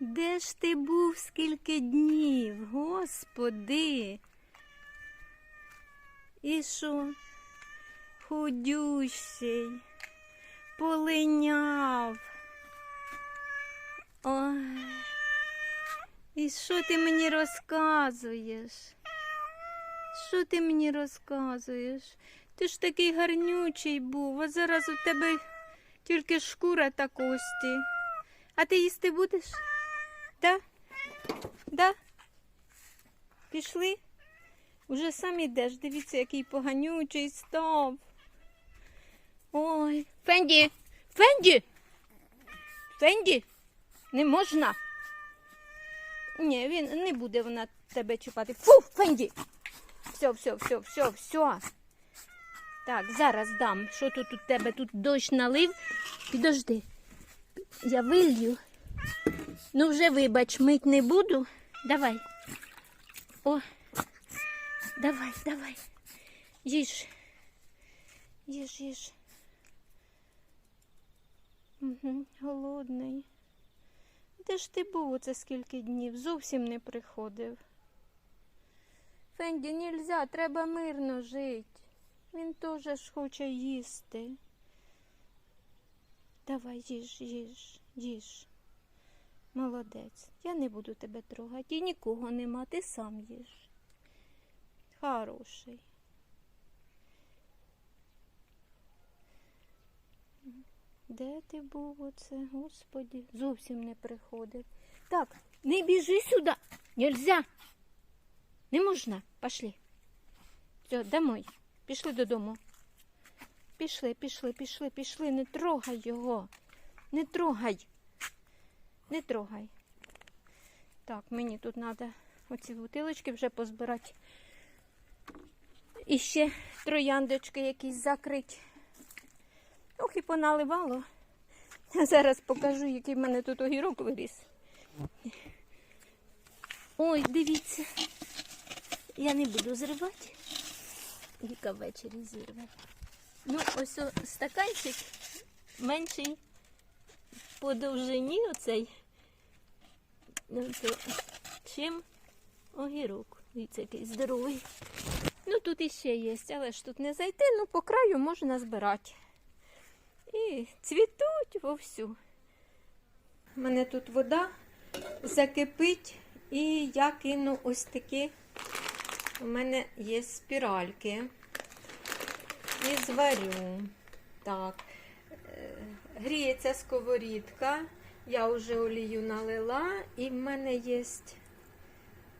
Де ж ти був скільки днів, господи? І що? Худющий, полиняв. Ой. І що ти мені розказуєш? Що ти мені розказуєш? Ти ж такий гарнючий був, а зараз у тебе тільки шкура та кості. А ти їсти будеш? Да? Да? Пішли? Уже сам ідеш, дивіться, який поганючий став. Ой, Фенді! Фенді! Фенді! Не можна. Ні, він не буде вона тебе чіпати. Фу, Фенді! Все, все, все, все, все. Так, зараз дам. Що тут у тебе? Тут дощ налив. Підожди. Я вилью. Ну, вже вибач, мить не буду. Давай. О, давай, давай. Їж. Їж, їж. Угу, голодний. Де ж ти був оце скільки днів? Зовсім не приходив. Фенді, нельзя, треба мирно жити. Він теж ж хоче їсти. Давай, їж, їж, їж. Молодець. Я не буду тебе трогати. І нікого нема, ти сам їж. Хороший. Де ти був оце, господі? Зовсім не приходив. Так, не біжи сюди. Нельзя. Не можна. Пошли. Все, домой. Пішли додому. Пішли, пішли, пішли, пішли. Не трогай його. Не трогай. Не трогай. Так, мені тут треба оці бутилочки вже позбирати. І ще трояндочки якісь закрити. Ох, і поналивало. Я зараз покажу, який в мене тут огірок виріс. Ой, дивіться. Я не буду зривати. Віка ввечері зірве. Ну, ось стаканчик менший по довжині оцей. Ну, чим огірок. Дивіться, який здоровий. Ну, тут іще є, але ж тут не зайти, ну по краю можна збирати. І цвітуть вовсю. У мене тут вода закипить, і я кину ось такі. У мене є спіральки. І зварю. Так. Е, Гріється сковорідка. Я вже олію налила, і в мене є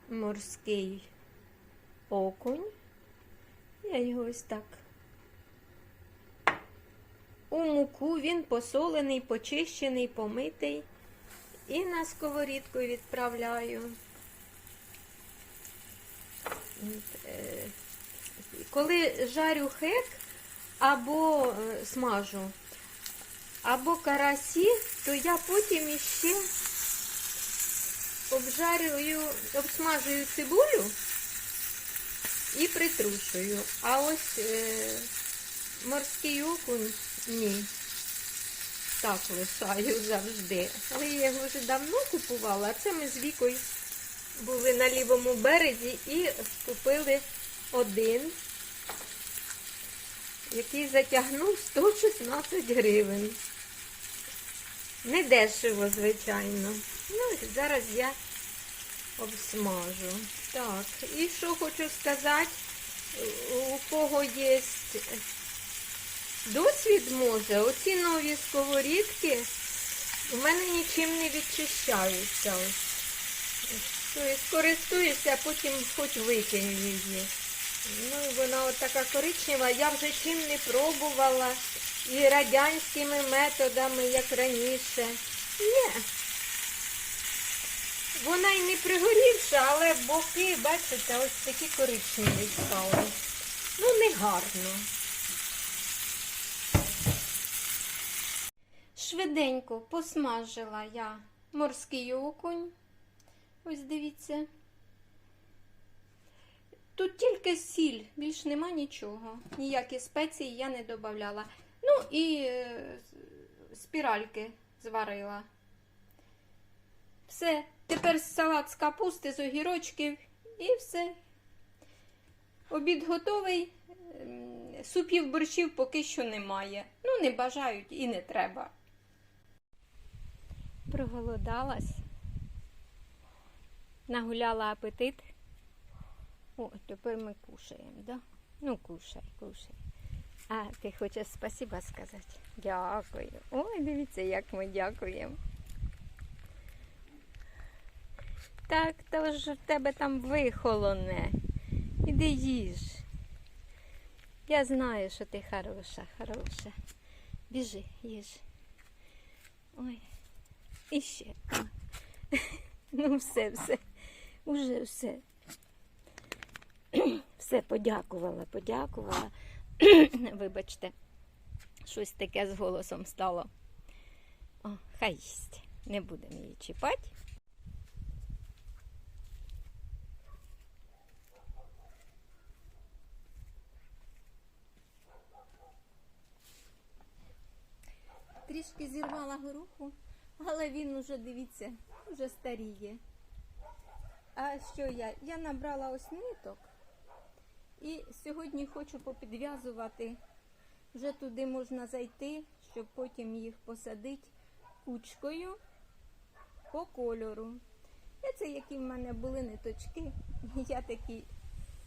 морський окунь. Я його ось так. У муку він посолений, почищений, помитий. І на сковорідку відправляю. Е, Коли жарю хек або е, смажу, або карасі, то я потім іще обжарюю, обсмажую цибулю і притрушую. А ось е, морський окунь ні. Так лишаю завжди. Але я його вже давно купувала, а це ми з вікою були на лівому березі і купили один, який затягнув 116 гривень. Не дешево, звичайно. Ну, зараз я обсмажу. Так, і що хочу сказати, у кого є досвід може, оці нові сковорідки у мене нічим не відчищаються. Тобто користуюся, а потім хоч викинь її. Ну, вона от така коричнева, я вже чим не пробувала. І радянськими методами, як раніше. Ні. Вона й не пригорівша, але боки, бачите, ось такі коричневі стали. Ну, не гарно. Швиденько посмажила я морський окунь. Ось дивіться. Тут тільки сіль, більш нема нічого. Ніякі спеції я не додавала. Ну і е, спіральки зварила. Все. Тепер салат з капусти, з огірочків і все. Обід готовий. Ем, Супів борщів поки що немає. Ну, не бажають і не треба. Проголодалась. Нагуляла апетит. О, тепер ми кушаємо, да? Ну, кушай, кушай. А ти хочеш спасіба сказати? Дякую. Ой, дивіться, як ми дякуємо. Так, то ж в тебе там вихолоне. Іди їж. Я знаю, що ти хороша, хороша. Біжи, їж. Ой. І ще. Ну, все, все. Уже все. Все подякувала, подякувала. Вибачте, щось таке з голосом стало. О, хай їсть. Не будемо її чіпати. Трішки зірвала гороху, але він уже, дивіться, вже старіє. А що я? Я набрала ось ниток і сьогодні хочу попідв'язувати. Вже туди можна зайти, щоб потім їх посадити кучкою по кольору. І це які в мене були ниточки, я такі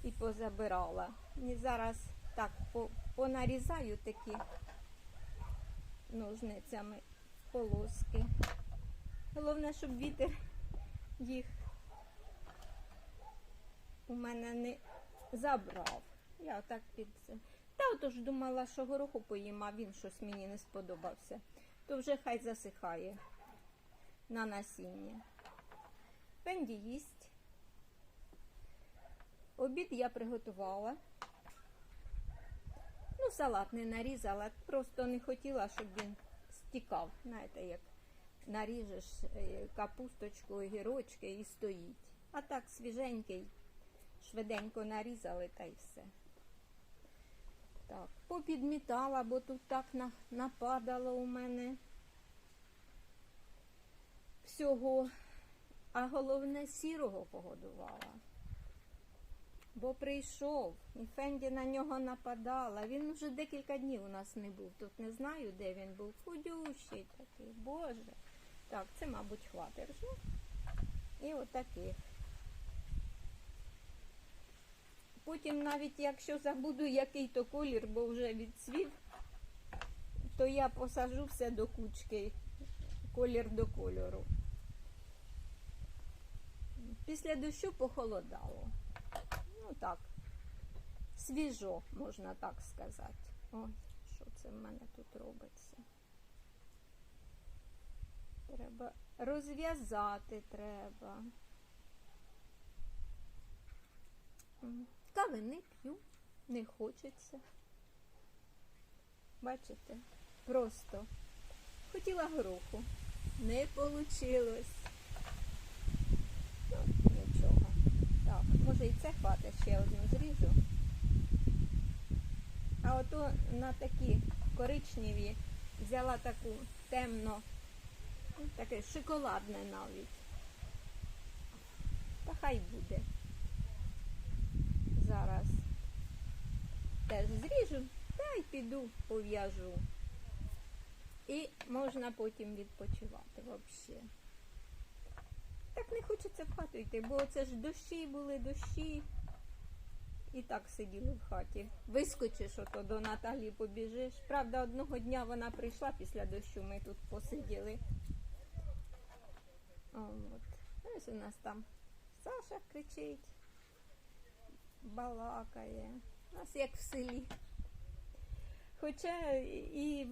і позабирала. І зараз так понарізаю такі ножницями полоски. Головне, щоб вітер їх у мене не забрав. Я отак під це. Та отож думала, що гороху поїм, а він щось мені не сподобався. То вже хай засихає на насіння. Пенді їсть. Обід я приготувала. Ну, салат не нарізала, просто не хотіла, щоб він стікав. Знаєте, як наріжеш е, капусточку, огірочки і стоїть. А так свіженький, швиденько нарізали та й все. Так, попідмітала, бо тут так на- нападало у мене всього. А головне сірого погодувала. Бо прийшов, і Фенді на нього нападала. Він вже декілька днів у нас не був. Тут не знаю, де він був. Худющий такий, боже. Так, це, мабуть, хватить. І отаких. Потім навіть якщо забуду, який то колір, бо вже відцвів, то я посажу все до кучки, колір до кольору. Після дощу похолодало. Ну так, свіжо, можна так сказати. Ой, що це в мене тут робиться? Треба розв'язати треба. Кави не п'ю, не хочеться. Бачите? Просто хотіла гороху. Не вийшло. Ну, нічого. Так, може і це хватить, ще одну зріжу. А ото на такі коричневі взяла таку темно, таке шоколадне навіть. Та хай буде. Зараз теж зріжу та й піду пов'яжу. І можна потім відпочивати взагалі. Так не хочеться в хату йти, бо це ж дощі були, дощі. І так сиділи в хаті. Вискочиш ото до Наталі побіжиш. Правда, одного дня вона прийшла після дощу, ми тут посиділи. О, От. Ось у нас там Саша кричить, балакає. У нас як в селі. Хоча і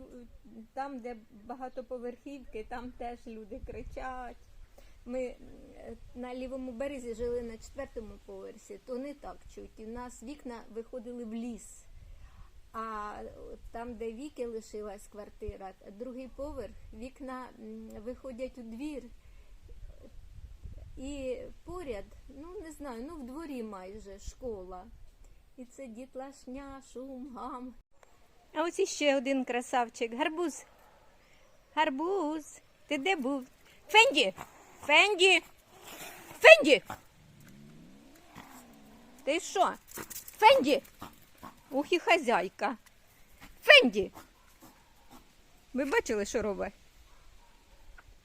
там, де багатоповерхівки, там теж люди кричать. Ми е, на лівому березі жили на четвертому поверсі, то не так чуть. У нас вікна виходили в ліс. А там, де віки лишилась квартира, другий поверх, вікна виходять у двір. І поряд, знаю, ну в дворі майже школа. І це дітлашня, шум, гам. А ось іще один красавчик. Гарбуз. Гарбуз. Ти де був? Фенді! Фенді! Фенді! Ти що? Фенді! Ух і хазяйка. Фенді! Ви бачили, що робить?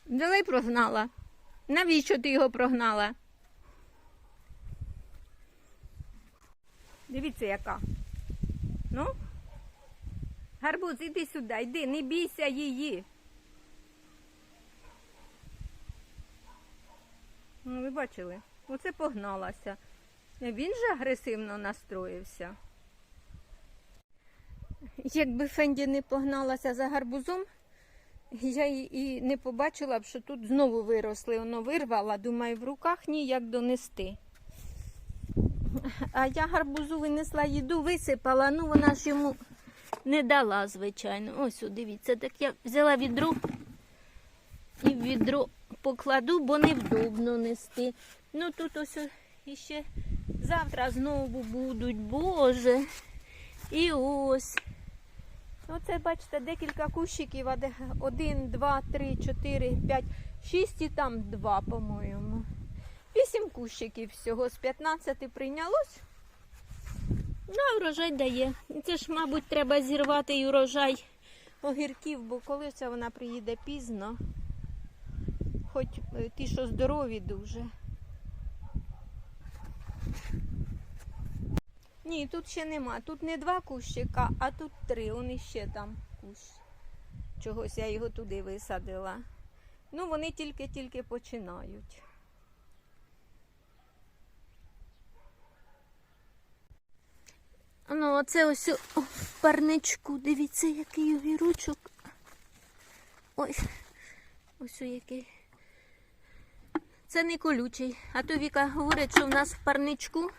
Взяла прогнала. Навіщо ти його прогнала? Дивіться, яка. Ну? Гарбуз, іди сюди, йди, не бійся її. Ну, ви бачили? Оце погналася. Він же агресивно настроївся. Якби Фенді не погналася за гарбузом, я і не побачила б, що тут знову виросли. Воно вирвала, думаю, в руках ніяк донести. А я гарбузу винесла їду, висипала, ну вона ж йому не дала, звичайно. Ось, дивіться, так я взяла відро і в відро покладу, бо невдобно нести. Ну тут ось іще завтра знову будуть, Боже. І ось. Оце, бачите, декілька кущиків. Один, два, три, чотири, п'ять, шість і там два, по-моєму. Вісім кущиків всього з 15 прийнялось. Ну, а врожай дає. Це ж, мабуть, треба зірвати і урожай огірків, бо коли це вона приїде пізно. Хоч е, ті, що здорові дуже. Ні, тут ще нема. Тут не два кущика, а тут три. Он іще там кущ. Чогось я його туди висадила. Ну, вони тільки-тільки починають. Ну, оце ось в парничку. Дивіться, який огірочок. Ой, ось о, який. Це не колючий. А то Віка говорить, що в нас в парничку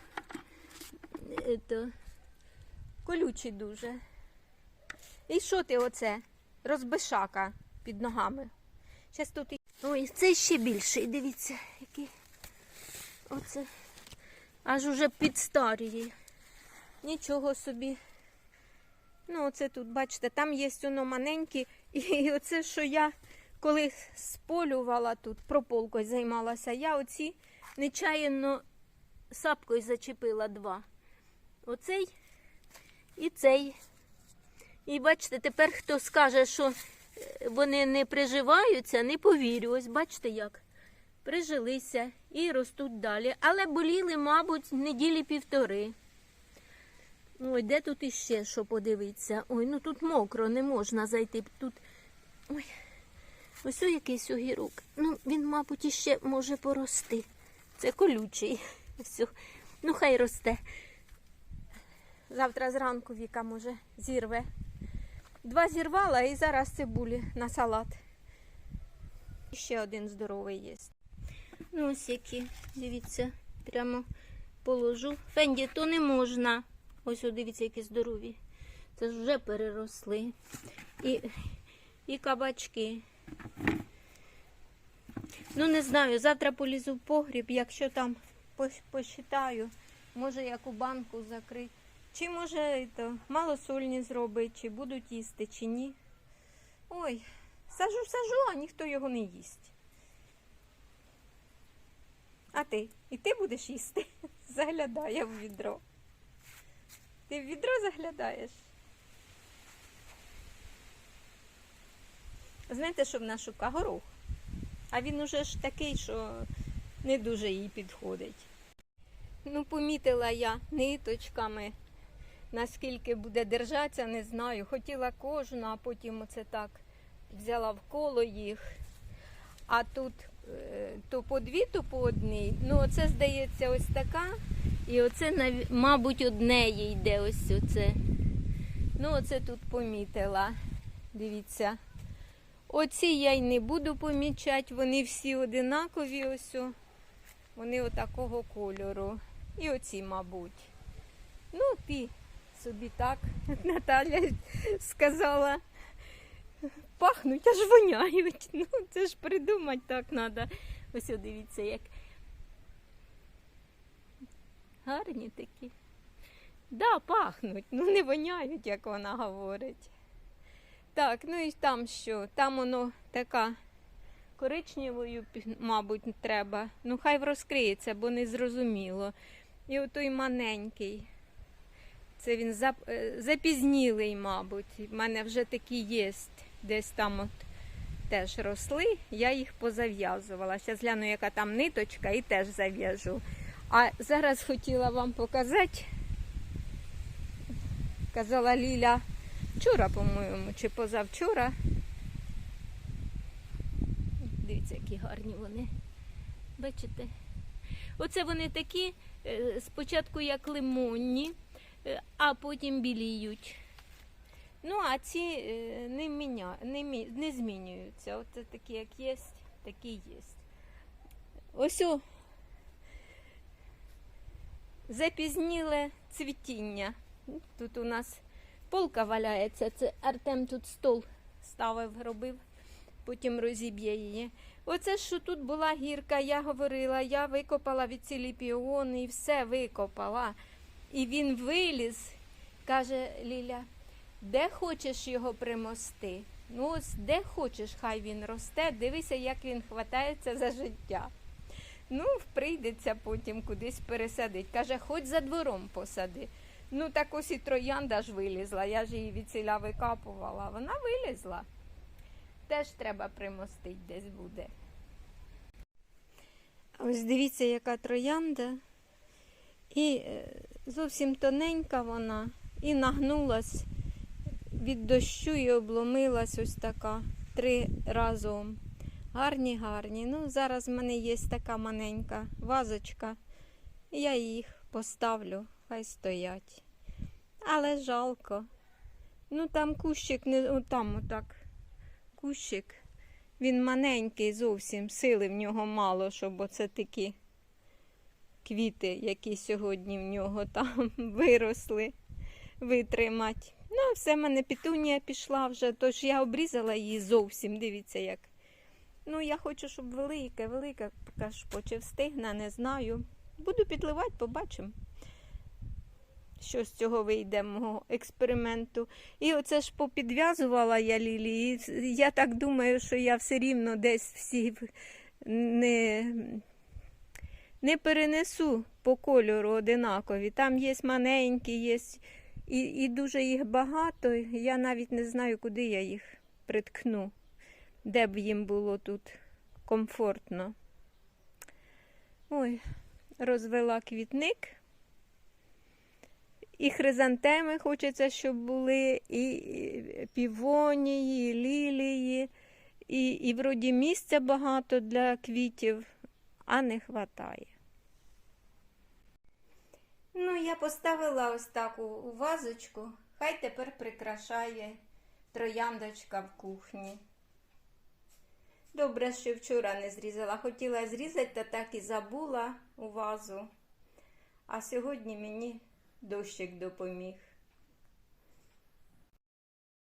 е, то, колючий дуже. І що ти оце? Розбишака під ногами. Щас тут і... Ой, це ще більший, дивіться, який. Оце. Аж уже підстаріє. Нічого собі. Ну, оце тут, бачите, там є воно маленькі. І оце, що я коли сполювала тут, прополкою займалася, я оці нечаянно сапкою зачепила два. Оцей і цей. І бачите, тепер хто скаже, що е, вони не приживаються, не повірю. Ось бачите як. Прижилися і ростуть далі. Але боліли, мабуть, неділі півтори. Ой, де тут іще що подивитися? Ой, ну тут мокро, не можна зайти. Тут. Ой, ось о якийсь огірок. Ну, він, мабуть, іще може порости. Це колючий. О. Ну, хай росте. Завтра зранку Віка може зірве. Два зірвала і зараз цибулі на салат. Ще один здоровий є. Ну, ось які, дивіться, прямо положу. Фенді, то не можна. Ось, дивіться, які здорові. Це вже переросли. І, і кабачки. Ну, не знаю, завтра полізу в погріб, якщо там посчитаю, може яку банку закрити. Чи може то, малосольні зробити, чи будуть їсти, чи ні. Ой, сажу, сажу, а ніхто його не їсть. А ти? І ти будеш їсти? Заглядає в відро. Ти в відро заглядаєш? Знаєте, що в нас шука горох? А він уже ж такий, що не дуже їй підходить. Ну, помітила я ниточками, наскільки буде держатися, не знаю. Хотіла кожну, а потім оце так взяла в коло їх. А тут е, то по дві, то по одній. Ну, оце, здається, ось така. І оце, мабуть, одне їй йде ось оце. Ну, оце тут помітила. Дивіться. Оці я й не буду помічати, вони всі одинакові ось. Вони отакого кольору. І оці, мабуть. Ну, ті собі так, Наталя сказала. Пахнуть, аж воняють. Ну, це ж придумати так треба. Ось дивіться, як гарні такі. Да, пахнуть, ну не воняють, як вона говорить. Так, ну і там що? Там воно така коричневою, мабуть, треба. Ну, хай розкриється, бо не зрозуміло. І отой маленький. Це він зап... е, запізнілий, мабуть. У мене вже такі є. Десь там от теж росли, я їх позав'язувала. Зараз гляну, яка там ниточка, і теж зав'яжу. А зараз хотіла вам показати. Казала Ліля вчора, по-моєму, чи позавчора. Дивіться, які гарні вони. Бачите? Оце вони такі, е, спочатку як лимонні, е, а потім біліють. Ну, а ці е, не, міня... не, не змінюються. Оце такі, як є, такі є. Ось запізніле цвітіння. Тут у нас полка валяється. Це Артем тут стол ставив, робив, потім розіб'є її. Оце що тут була гірка, я говорила, я викопала від цілі піони і все викопала. І він виліз, каже Ліля, де хочеш його примости? Ну, ось де хочеш, хай він росте, дивися, як він хватається за життя. Ну, прийдеться потім кудись пересадить. Каже, хоч за двором посади. Ну, так ось і троянда ж вилізла, я ж її від ціля викапувала. Вона вилізла. Теж треба примостити десь буде. Ось дивіться, яка троянда. І е, зовсім тоненька вона, і нагнулась від дощу і обломилась ось така три разом. Гарні, гарні. Ну, зараз в мене є така маленька вазочка. Я їх поставлю, хай стоять. Але жалко. Ну там кущик не о, там отак. Кущик. Він маленький зовсім, сили в нього мало, щоб оце такі квіти, які сьогодні в нього там виросли, витримати. Ну, все, в мене петунія пішла вже, тож я обрізала її зовсім, дивіться як. Ну, я хочу, щоб велике, велике, ж чи встигне, не знаю. Буду підливати, побачимо. Що з цього вийде мого експерименту. І оце ж попідв'язувала я Лілі. І я так думаю, що я все рівно десь всі не, не перенесу по кольору одинакові. Там є маленькі, є і, і дуже їх багато. Я навіть не знаю, куди я їх приткну, де б їм було тут комфортно. Ой, розвела квітник. І хризантеми хочеться, щоб були, і півонії, і лілії, і, і вроді місця багато для квітів, а не вистачає. Ну, я поставила ось таку вазочку, хай тепер прикрашає трояндочка в кухні. Добре, що вчора не зрізала. Хотіла зрізати, та так і забула у вазу. А сьогодні мені дощик допоміг.